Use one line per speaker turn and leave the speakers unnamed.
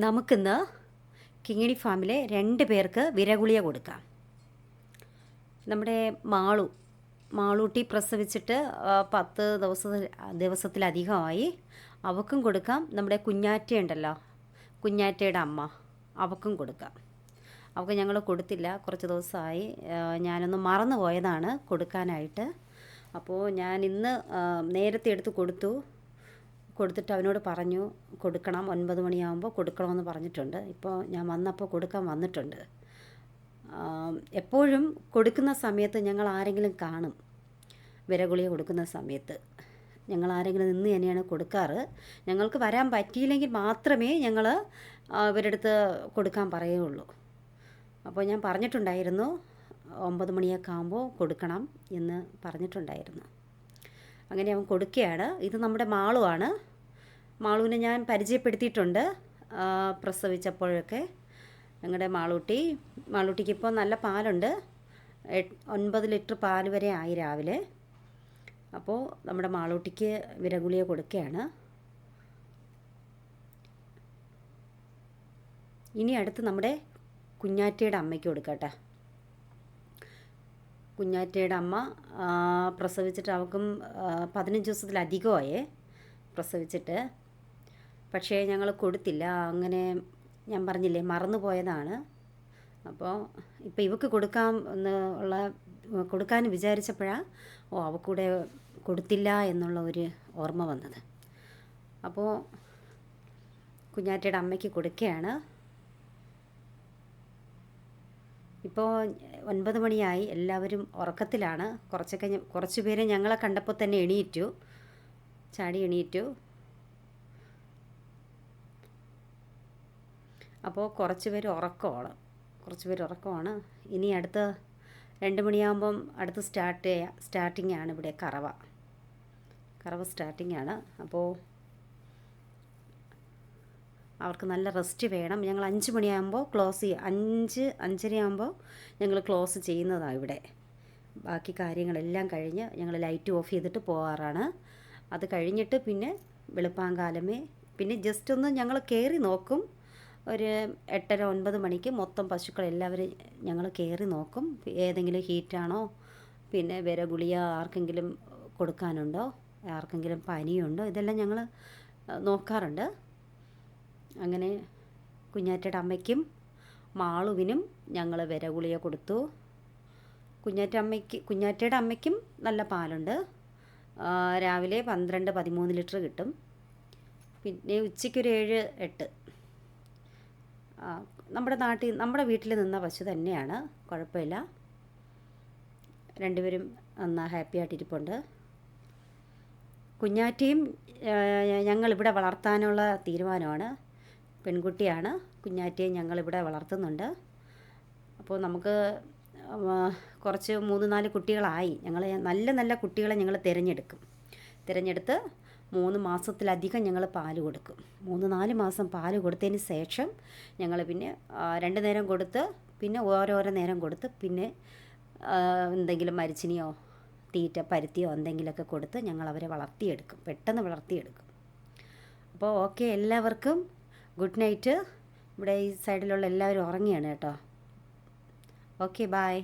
നമുക്കിന്ന് കിങ്ങിണി ഫാമിലെ രണ്ട് പേർക്ക് വിരഗുളിയ കൊടുക്കാം. നമ്മുടെ മാളു മാളൂട്ടി പ്രസവിച്ചിട്ട് പത്ത് ദിവസ ദിവസത്തിലധികമായി അവക്കും കൊടുക്കാം. നമ്മുടെ കുഞ്ഞാറ്റയുണ്ടല്ലോ കുഞ്ഞാറ്റയുടെ അമ്മ അവക്കും കൊടുക്കാം. അവൾക്ക് ഞങ്ങൾ കൊടുത്തില്ല. കുറച്ച് ദിവസമായി ഞാനൊന്ന് മറന്നു പോയതാണ് കൊടുക്കാനായിട്ട്. അപ്പോൾ ഞാൻ ഇന്ന് നേരത്തെ എടുത്ത് കൊടുത്തു. കൊടുത്തിട്ട് അവനോട് പറഞ്ഞു കൊടുക്കണം ഒൻപത് മണിയാകുമ്പോൾ കൊടുക്കണമെന്ന് പറഞ്ഞിട്ടുണ്ട്. ഇപ്പോൾ ഞാൻ വന്നപ്പോൾ കൊടുക്കാൻ വന്നിട്ടുണ്ട്. എപ്പോഴും കൊടുക്കുന്ന സമയത്ത് ഞങ്ങൾ ആരെങ്കിലും കാണും. വിരഗുളിക കൊടുക്കുന്ന സമയത്ത്. ഞങ്ങൾ ആരെങ്കിലും നിന്ന് തന്നെയാണ് കൊടുക്കാറ്. ഞങ്ങൾക്ക് വരാൻ പറ്റിയില്ലെങ്കിൽ മാത്രമേ ഞങ്ങൾ ഇവരുടെ അടുത്ത് കൊടുക്കാൻ പറയുള്ളൂ അപ്പോൾ ഞാൻ പറഞ്ഞിട്ടുണ്ടായിരുന്നു ഒമ്പത് മണിയൊക്കെ ആകുമ്പോൾ കൊടുക്കണം എന്ന് പറഞ്ഞിട്ടുണ്ടായിരുന്നു. അങ്ങനെ അവൻ കൊടുക്കുകയാണ്. ഇത് നമ്മുടെ മാളുവാണ്. മാളുവിനെ ഞാൻ പരിചയപ്പെടുത്തിയിട്ടുണ്ട് പ്രസവിച്ചപ്പോഴൊക്കെ. ഞങ്ങളുടെ മാളൂട്ടി മാളൂട്ടിക്ക് ഇപ്പോൾ നല്ല പാലുണ്ട്. ഒൻപത് ലിറ്റർ പാൽ വരെ ആയി രാവിലെ. അപ്പോൾ നമ്മുടെ മാളൂട്ടിക്ക് വിരഗുളിയ കൊടുക്കുകയാണ്. ഇനി അടുത്ത് നമ്മുടെ കുഞ്ഞാറ്റയുടെ അമ്മയ്ക്ക് കൊടുക്കട്ടെ കുഞ്ഞാറ്റയുടെ അമ്മ പ്രസവിച്ചിട്ട് അവൾക്കും പതിനഞ്ച് ദിവസത്തിലധികമായേ പ്രസവിച്ചിട്ട്. പക്ഷേ ഞങ്ങൾ കൊടുത്തില്ല. അങ്ങനെ ഞാൻ പറഞ്ഞില്ലേ മറന്നു പോയതാണ്. അപ്പോൾ ഇപ്പോൾ ഇവക്ക് കൊടുക്കാം എന്ന് ഉള്ള കൊടുക്കാൻ വിചാരിച്ചപ്പോഴാണ് ഓ അവക്കൂടെ കൊടുത്തില്ല എന്നുള്ള ഒരു ഓർമ്മ വന്നത്. അപ്പോൾ കുഞ്ഞാറ്റയുടെ അമ്മയ്ക്ക് കൊടുക്കുകയാണ് ഇപ്പോൾ ഒൻപത് മണിയായി എല്ലാവരും ഉറക്കത്തിലാണ്. കുറച്ചൊക്കെ കുറച്ച് പേര് ഞങ്ങളെ കണ്ടപ്പോൾ തന്നെ എണീറ്റു. ചാടി എണീറ്റു. അപ്പോൾ കുറച്ച് പേര് ഉറക്കമാണ്. കുറച്ച് പേര് ഉറക്കമാണ്. ഇനി അടുത്ത രണ്ട് മണിയാകുമ്പം അടുത്ത് സ്റ്റാർട്ട് സ്റ്റാർട്ടിംഗ് ആണ് ഇവിടെ കറവ. കറവ സ്റ്റാർട്ടിംഗ് ആണ് അപ്പോൾ അവർക്ക് നല്ല റെസ്റ്റ് വേണം. ഞങ്ങൾ അഞ്ച് മണിയാകുമ്പോൾ ക്ലോസ് ചെയ്യുക അഞ്ച് അഞ്ചര ആകുമ്പോൾ ഞങ്ങൾ ക്ലോസ് ചെയ്യുന്നതാണ് ഇവിടെ. ബാക്കി കാര്യങ്ങളെല്ലാം കഴിഞ്ഞ് ഞങ്ങൾ ലൈറ്റ് ഓഫ് ചെയ്തിട്ട് പോകാറാണ് അത് കഴിഞ്ഞിട്ട് പിന്നെ വെളുപ്പാങ്കാലമേ പിന്നെ ജസ്റ്റ് ഒന്ന് ഞങ്ങൾ കയറി നോക്കും. ഒരു എട്ടര ഒൻപത് മണിക്ക് മൊത്തം പശുക്കളെല്ലാവരും ഞങ്ങൾ കയറി നോക്കും. ഏതെങ്കിലും ഹീറ്റാണോ പിന്നെ വിര ഗുളിക ആർക്കെങ്കിലും കൊടുക്കാനുണ്ടോ? ആർക്കെങ്കിലും പനിയുണ്ടോ? ഇതെല്ലാം ഞങ്ങൾ നോക്കാറുണ്ട്. അങ്ങനെ കുഞ്ഞാറ്റയുടെ അമ്മയ്ക്കും മാളുവിനും ഞങ്ങൾ വിര ഗുളിക കൊടുത്തു. കുഞ്ഞാറ്റ അമ്മയ്ക്ക് കുഞ്ഞാറ്റയുടെ അമ്മയ്ക്കും നല്ല പാലുണ്ട്. രാവിലെ പന്ത്രണ്ട് പതിമൂന്ന് ലിറ്റർ കിട്ടും. പിന്നെ ഉച്ചയ്ക്കൊരു ഏഴ് എട്ട്. നമ്മുടെ നാട്ടിൽ നമ്മുടെ വീട്ടിൽ നിന്ന പശു തന്നെയാണ്. കുഴപ്പമില്ല. രണ്ടുപേരും നന്നാ ഹാപ്പി ആയിട്ടിരിപ്പുണ്ട്. കുഞ്ഞാറ്റയും ഞങ്ങളിവിടെ വളർത്താനുള്ള തീരുമാനമാണ്. പെൺകുട്ടിയാണ്. കുഞ്ഞാറ്റയെ ഞങ്ങളിവിടെ വളർത്തുന്നുണ്ട്. അപ്പോൾ നമുക്ക് കുറച്ച് മൂന്ന് നാല് കുട്ടികളായി. ഞങ്ങൾ നല്ല നല്ല കുട്ടികളെ ഞങ്ങൾ തിരഞ്ഞെടുക്കും. തിരഞ്ഞെടുത്ത് മൂന്ന് മാസത്തിലധികം ഞങ്ങൾ പാൽ കൊടുക്കും. മൂന്ന് നാല് മാസം പാൽ കൊടുത്തതിന് ശേഷം ഞങ്ങൾ പിന്നെ രണ്ട് നേരം കൊടുത്ത് പിന്നെ ഓരോരോ നേരം കൊടുത്ത് പിന്നെ എന്തെങ്കിലും മരിച്ചിനിയോ തീറ്റ പരുത്തിയോ എന്തെങ്കിലുമൊക്കെ കൊടുത്ത് ഞങ്ങൾ അവരെ വളർത്തിയെടുക്കും. പെട്ടെന്ന് വളർത്തിയെടുക്കും. അപ്പോൾ ഓക്കെ എല്ലാവർക്കും ഗുഡ് നൈറ്റ് ഇവിടെ ഈ സൈഡിലുള്ള എല്ലാവരും ഉറങ്ങിയാണ് കേട്ടോ. Okay bye